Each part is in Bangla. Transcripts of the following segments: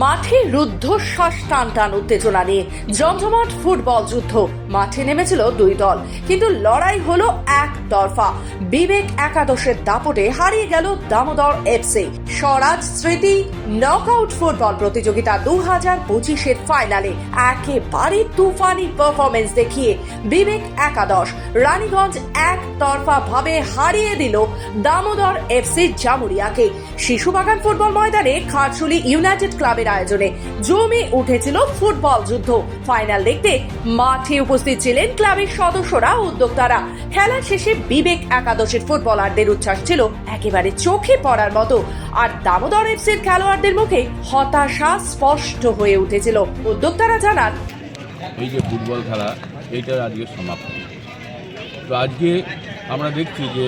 মাঠে রুদ্ধশ্বাস টান টান উত্তেজনা নিয়ে জমজমাট ফুটবল যুদ্ধ। মাঠে নেমেছিল দুই দল, কিন্তু লড়াই হলো এক তরফা বিবেক একাদশের দাপটে হারিয়ে গেল দামোদর এফসি। স্বরাজ স্মৃতি নকআউট ফুটবল প্রতিযোগিতা দু হাজার পঁচিশের ফাইনালে একেবারে তুফানি পারফরমেন্স দেখিয়ে বিবেক একাদশ, রানীগঞ্জ এক তরফা ভাবে হারিয়ে দিল দামোদর এফসি জামুরিয়াকে। শিশুবাগান ফুটবল ময়দানে খারচুলি ইউনাইটেড ক্লাবের আয়োজনে জমে উঠেছিল ফুটবল যুদ্ধ। ফাইনাল দেখতে মাঠে উপস্থিত ছিলেন ক্লাবের সদস্যরা উদ্যোক্তারা। খেলা শেষে বিবেক একাদশের ফুটবলারদের উচ্ছ্বাস ছিল একেবারে চোখে পড়ার মতো। আর দামোদর এফসির খেলোয়াড়দের মুখে হতাশা স্পষ্ট হয়ে উঠেছিল। উদ্যোক্তারা জানান, এই যে ফুটবল খেলা, এইটার আজকে সমাপ্তি। তো আজকে আমরা দেখছি যে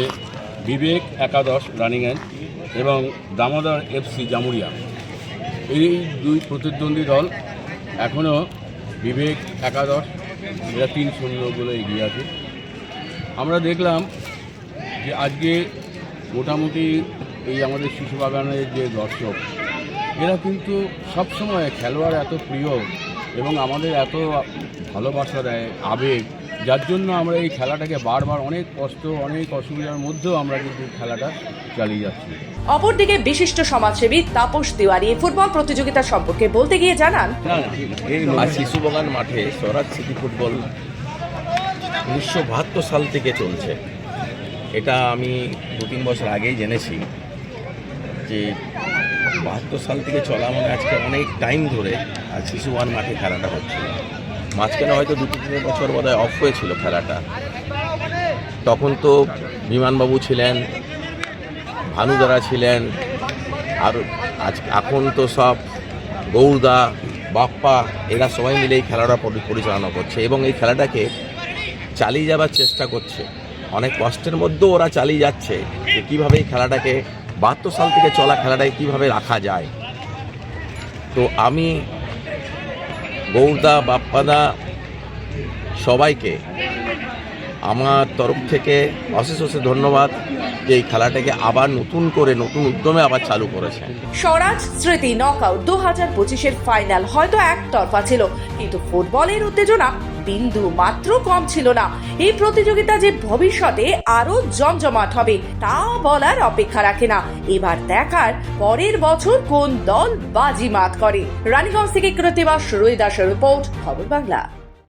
বিবেক একাদশ রানিংয়ের এবং দামোদর এফসি জামুরিয়া এই দুই প্রতিদ্বন্দ্বী দল এখনও বিবেক একাদশ, এরা তিন শূন্য বলে এগিয়ে আছে। আমরা দেখলাম যে আজকে মোটামুটি এই আমাদের শিশু বাগানের যে দর্শক, এরা কিন্তু সবসময় খেলোয়াড় এত প্রিয় এবং আমাদের এত ভালোবাসা দেয়, আবেগ যার জন্য আমরা এই খেলাটাকে বারবার অনেক কষ্ট অনেক অসুবিধার মধ্যেও আমরা কিন্তু খেলাটা চালিয়ে যাচ্ছি। অপরদিকে বিশিষ্ট সমাজসেবী তাপস তিওয়ারি ফুটবল প্রতিযোগিতা সম্পর্কে বলতে গিয়ে জানান আর শিশুবাগান মাঠে স্বরাজ সিটি ফুটবল উনিশশো বাহাত্তর সাল থেকে চলছে। এটা আমি দু তিন বছর আগেই জেনেছি যে বাহাত্তর সাল থেকে চলা মানে আজকে অনেক টাইম ধরে আর শিশুবাগান মাঠে খেলাটা হচ্ছিল মাঝখানে হয়তো দু তিন বছর বোধহয় অফ হয়েছিল খেলাটা। তখন তো বিমানবাবু ছিলেন ভানুদারা ছিলেন, আর আজ এখন তো সব গৌরদা বাপ্পা, এরা সবাই মিলে এই খেলাটা পরিচালনা করছে এবং এই খেলাটাকে চালিয়ে যাবার চেষ্টা করছে। অনেক কষ্টের মধ্যেও ওরা চালিয়ে যাচ্ছে যে কীভাবে এই খেলাটাকে বাহাত্তর সাল থেকে চলা খেলাটাকে কীভাবে রাখা যায়। তো আমি গৌরদা বাপ্পাদা, সবাইকে আমার তরফ থেকে অশেষ অশেষ ধন্যবাদ যে এই খেলাটাকে আবার নতুন করে, নতুন উদ্যমে আবার চালু করেছেন। স্বরাজ স্মৃতি নকআউট দু হাজার পঁচিশের ফাইনাল হয়তো একতরফা ছিল, কিন্তু ফুটবলের উত্তেজনা বিন্দু মাত্র কম ছিল না। এই প্রতিযোগিতা যে ভবিষ্যতে আরও জমজমাট হবে, তা বলার অপেক্ষা রাখে না। এবার দেখার পরের বছর কোন দল বাজি মাত করে। রানীগঞ্জ থেকে কৃতিবাস রুই দাসের রিপোর্ট, খবর বাংলা।